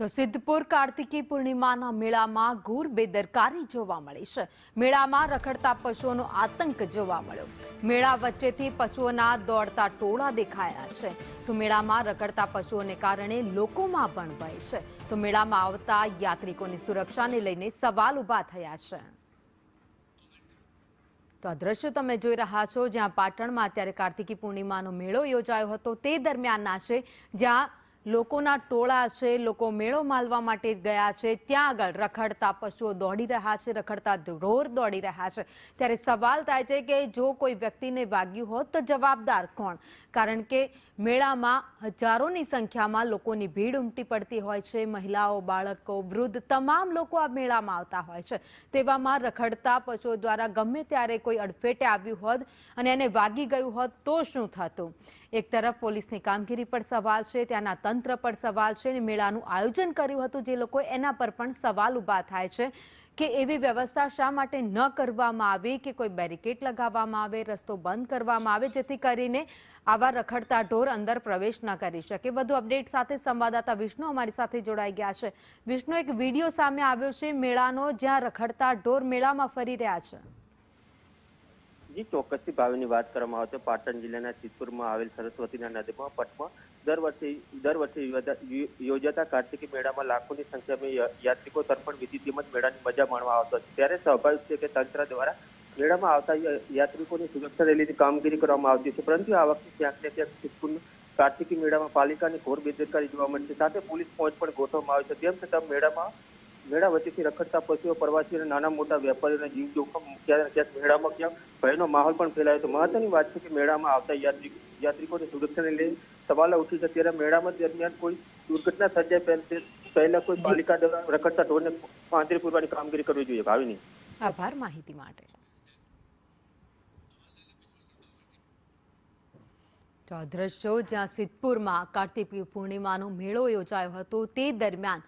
તો સિદ્ધપુર કાર્તિકી પૂર્ણિમાના મેળામાં ઘોર બેદરકારી જોવા મળી છે. મેળામાં રખડતા પશુઓનો આતંક જોવા મળ્યો. મેળા વચ્ચેથી પશુઓના દોડતા ટોળા દેખાયા છે. તો મેળામાં રખડતા પશુઓને કારણે લોકોમાં પણ ભય છે. તો મેળામાં આવતા યાત્રિકોની સુરક્ષાને લઈને સવાલ ઊભા થયા છે. તો આ દ્રશ્યો તમે જોઈ રહ્યા છો. જ્યાં પાટણમાં અત્યારે કાર્તિકી પૂર્ણિમાનો મેળો યોજાયો હતો, તે દરમિયાનના છે. જ્યાં લોકોના ટોળા છે, લોકો મેળો માલવા માટે ગયા છે, ત્યાં આગળ રખડતા પશુઓ દોડી રહ્યા છે, રખડતા ઢોર દોડી રહ્યા છે. ત્યારે સવાલ થાય છે કે જો કોઈ વ્યક્તિને વાગ્યું હોત તો જવાબદાર કોણ? કારણ કે મેળામાં હજારોની સંખ્યામાં લોકોની ભીડ ઉમટી પડતી હોય છે, મહિલાઓ, બાળકો, વૃદ્ધ તમામ લોકો આ મેળામાં આવતા હોય છે. તેવામાં રખડતા પશુઓ દ્વારા ગમે ત્યારે કોઈ અડફેટે આવ્યું હોત અને એને વાગી ગયું હોત તો શું થતું? એક તરફ પોલીસની કામગીરી પર સવાલ છે, ત્યાંના તંત્ર પર સવાલ છે અને મેળાનું આયોજન કર્યું હતું. જે લોકો એના પર પણ સવાલ ઊભા થાય છે કે એવી વ્યવસ્થા શા માટે ન કરવામાં આવે કે કોઈ બેરિકેડ લગાવવામાં આવે, રસ્તો બંધ કરવામાં આવે, જેથી કરીને આવા રખડતા ઢોર અંદર પ્રવેશ ન કરી શકે. વધુ અપડેટ સાથે સંવાદદાતા વિષ્ણુ અમારી સાથે જોડાઈ ગયા છે. વિષ્ણુ, એક વીડિયો સામે આવ્યો છે. મેળાનો જ્યાં રખડતા ઢોર મેળામાં ફરી રહ્યા છે. જી, ચોક્કસથી ભાવેની વાત કરવામાં આવે તો પાટણ જિલ્લાના સિદ્ધપુરમાં આવેલ સરસ્વતીના નદીમાં, પટમાં દર વર્ષે દર વર્ષે યોજાતા કાર્તિકી મેળામાં લાખોની સંખ્યામાં યાત્રિકો તર્પણ વિધિ તેમજ મેળાની મજા માણવા આવતા છે. ત્યારે સ્વાભાવિક છે કે તંત્ર દ્વારા મેળામાં આવતા યાત્રિકોની સુરક્ષા રેલીની કામગીરી કરવામાં આવતી છે. પરંતુ આ વખતે ક્યાંક ને ક્યાંક સિદ્ધપુર કાર્તિકી મેળામાં પાલિકાની ઘોર બેદરકારી જોવા મળશે સાથે પોલીસ પહોંચ પણ ગોઠવવામાં આવે છે. તેમ છતાં મેળામાં મેળા વચ્ચેથી રખડતા પશુઓ, પ્રવાસીઓ નાના મોટા વેપારીઓના જીવ જોખમ ક્યાંક ક્યાંક મેળામાં ક્યાંક ભયનો માહોલ પણ ફેલાયો હતો. મહત્વની વાત છે કે મેળામાં આવતા યાત્રિક, યાત્રિકોની સુરક્ષાને લઈ સવાલો ઉઠી છે. ત્યારે મેળામાં દરમિયાન કોઈ દુર્ઘટના સર્જાય પહેલા કોઈ પાલિકા દ્વારા રખડતા ઢોરને પાંજરે પૂરવાની કામગીરી કરવી જોઈએ. ભાવિની આભાર માહિતી માટે. તો દ્રશ્યો જ્યાં સિદ્ધપુરમાં કાર્તિક પૂર્ણિમાનો મેળો યોજાયો હતો તે દરમિયાન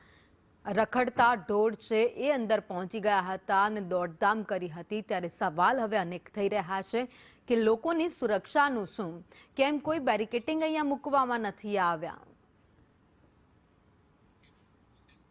રખડતા ઢોર છે એ અંદર પહોંચી ગયા હતા અને દોડધામ કરી હતી. ત્યારે સવાલ હવે અનેક થઈ રહ્યા છે કે લોકોની સુરક્ષાનું શું? કેમ કોઈ બેરિકેટિંગ અહીંયા મૂકવામાં નથી આવ્યા?